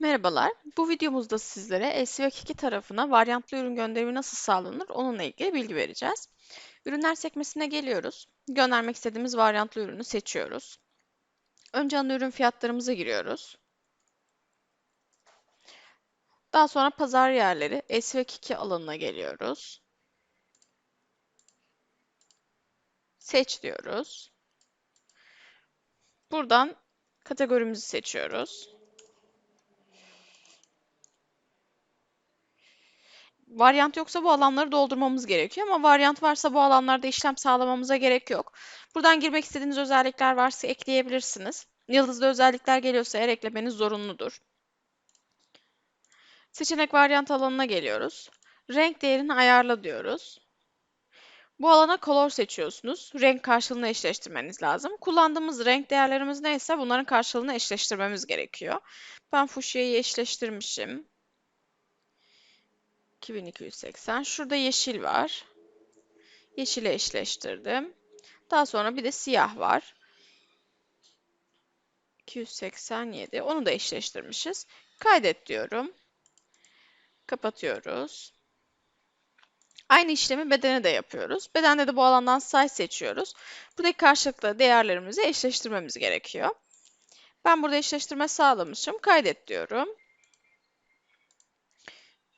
Merhabalar. Bu videomuzda sizlere SVK2 tarafına varyantlı ürün gönderimi nasıl sağlanır onunla ilgili bilgi vereceğiz. Ürünler sekmesine geliyoruz. Göndermek istediğimiz varyantlı ürünü seçiyoruz. Önce ana ürün fiyatlarımıza giriyoruz. Daha sonra pazar yerleri SVK2 alanına geliyoruz. Seç diyoruz. Buradan kategorimizi seçiyoruz. Varyant yoksa bu alanları doldurmamız gerekiyor ama varyant varsa bu alanlarda işlem sağlamamıza gerek yok. Buradan girmek istediğiniz özellikler varsa ekleyebilirsiniz. Yıldızlı özellikler geliyorsa eğer eklemeniz zorunludur. Seçenek varyant alanına geliyoruz. Renk değerini ayarla diyoruz. Bu alana color seçiyorsunuz. Renk karşılığını eşleştirmeniz lazım. Kullandığımız renk değerlerimiz neyse bunların karşılığını eşleştirmemiz gerekiyor. Ben fuşyayı eşleştirmişim. 2280. Şurada yeşil var. Yeşile eşleştirdim. Daha sonra bir de siyah var. 287. Onu da eşleştirmişiz. Kaydet diyorum. Kapatıyoruz. Aynı işlemi bedene de yapıyoruz. Bedende de bu alandan size seçiyoruz. Buradaki karşılıklı değerlerimizi eşleştirmemiz gerekiyor. Ben burada eşleştirme sağlamışım. Kaydet diyorum.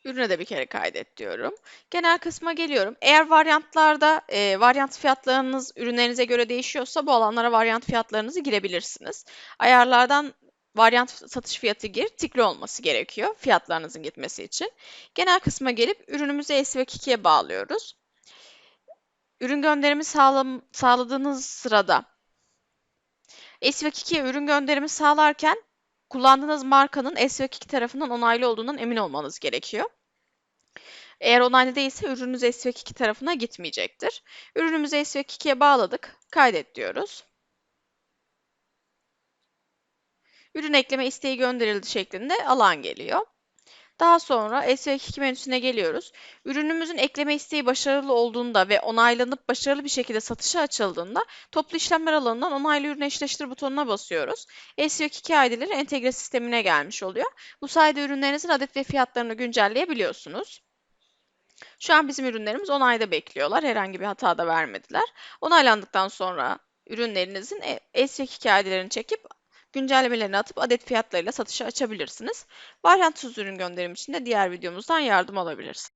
Ürüne de bir kere kaydet diyorum. Genel kısma geliyorum. Eğer varyantlarda e, varyant fiyatlarınız ürünlerinize göre değişiyorsa bu alanlara varyant fiyatlarınızı girebilirsiniz. Ayarlardan varyant satış fiyatı gir, tikli olması gerekiyor fiyatlarınızın gitmesi için. Genel kısma gelip ürünümüzü SVK2'ye bağlıyoruz. Ürün gönderimi sağlam, sağladığınız sırada SVK2'ye ürün gönderimi sağlarken kullandığınız markanın SVK2 tarafından onaylı olduğundan emin olmanız gerekiyor. Eğer onaylı değilse ürününüz SVK2 tarafına gitmeyecektir. Ürünümüzü SVK2'ye bağladık. Kaydet diyoruz. Ürün ekleme isteği gönderildi şeklinde alan geliyor. Daha sonra SVK2 menüsüne geliyoruz. Ürünümüzün ekleme isteği başarılı olduğunda ve onaylanıp başarılı bir şekilde satışa açıldığında toplu işlemler alanından onaylı ürün eşleştir butonuna basıyoruz. SVK2 ID'leri entegre sistemine gelmiş oluyor. Bu sayede ürünlerinizin adet ve fiyatlarını güncelleyebiliyorsunuz. Şu an bizim ürünlerimiz onayda bekliyorlar. Herhangi bir hata da vermediler. Onaylandıktan sonra ürünlerinizin SVK ID'lerini çekip güncellemelerini atıp adet fiyatlarıyla satışa açabilirsiniz. Varyantsız ürün gönderim için de diğer videomuzdan yardım alabilirsiniz.